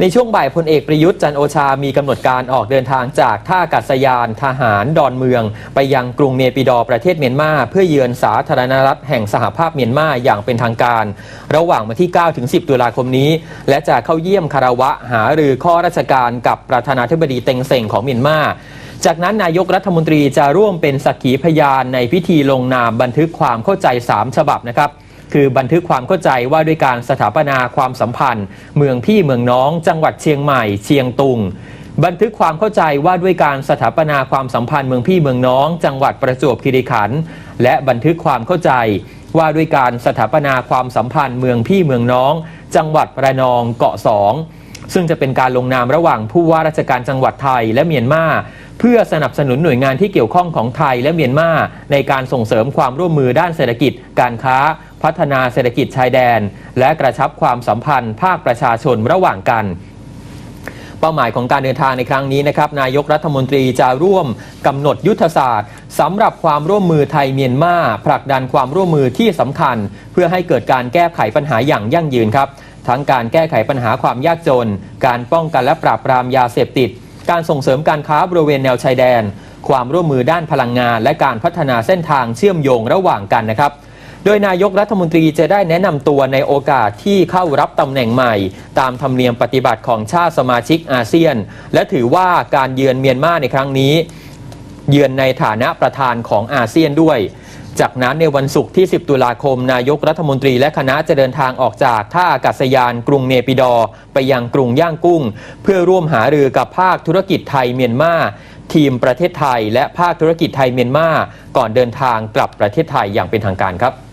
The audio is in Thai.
ในช่วงบ่ายพลเอกประยุทธ์จันโอชา มีกำหนดการออกเดินทางจากท่าอากาศยานทหารดอนเมือง ไปยังกรุงเนปิดอประเทศเมียนมาเพื่อเยือนสาธารณรัฐแห่งสหภาพเมียนมาอย่างเป็นทางการ ระหว่างวันที่ 9 ถึง 10 ตุลาคมนี้ และจะเข้าเยี่ยมคารวะหารือข้อราชการกับประธานาธิบดีเต็งเซ็งของเมียนมาจากนั้นนายกรัฐมนตรีจะร่วมเป็นสักขีพยานในพิธีลงนามบันทึกความเข้าใจ 3 ฉบับนะครับ คือบันทึกความเข้าใจว่าด้วยการสถาปนาความสัมพันธ์ เมืองพี่เมืองน้อง จังหวัดเชียงใหม่ เชียงตุง บันทึกความเข้าใจว่าด้วยการสถาปนาความสัมพันธ์เมืองพี่เมืองน้อง จังหวัดประจวบคีรีขันธ์และบันทึกความเข้าใจว่าด้วยการสถาปนาความสัมพันธ์เมืองพี่เมืองน้อง จังหวัดระนองเกาะสองซึ่งจะเป็นการลงนามระหว่างผู้ว่าราชการจังหวัดไทยและเมียนมา เพื่อสนับสนุนหน่วยงานที่เกี่ยวข้องของไทยและเมียนมาในการส่งเสริมความร่วมมือด้านเศรษฐกิจ การค้า พัฒนาเศรษฐกิจชายแดน และกระชับความสัมพันธ์ ภาคประชาชนระหว่างกันเป้าหมายของการเดินทางในครั้งนี้นะครับนายกรัฐมนตรีจะร่วมกำหนดยุทธศาสตร์สำหรับความร่วมมือไทยเมียนมาผลักดันความร่วมมือที่สำคัญ เพื่อให้เกิดการแก้ไขปัญหาอย่างยั่งยืนครับ ทั้งการแก้ไขปัญหาความยากจน การป้องกันและปราบปรามยาเสพติด การส่งเสริมการค้าบริเวณแนวชายแดน ความร่วมมือด้านพลังงาน และการพัฒนาเส้นทางเชื่อมโยงระหว่างกันนะครับ โดยนายกรัฐมนตรีจะได้แนะนำตัวในโอกาสที่เข้ารับตำแหน่งใหม่ ตามธรรมเนียมปฏิบัติของชาติสมาชิกอาเซียน และถือว่าการเยือนเมียนมาในครั้งนี้ เยือนในฐานะประธานของอาเซียนด้วย จากนั้นในวันศุกร์ที่ 10 ตุลาคม นายกรัฐมนตรีและคณะจะเดินทางออกจากท่าอากาศยานกรุงเนปิดอ ไปยังกรุงย่างกุ้ง เพื่อร่วมหารือกับภาคธุรกิจไทยเมียนมาทีมประเทศไทย และภาคธุรกิจไทยเมียนมาก่อนเดินทางกลับประเทศไทยอย่างเป็นทางการครับ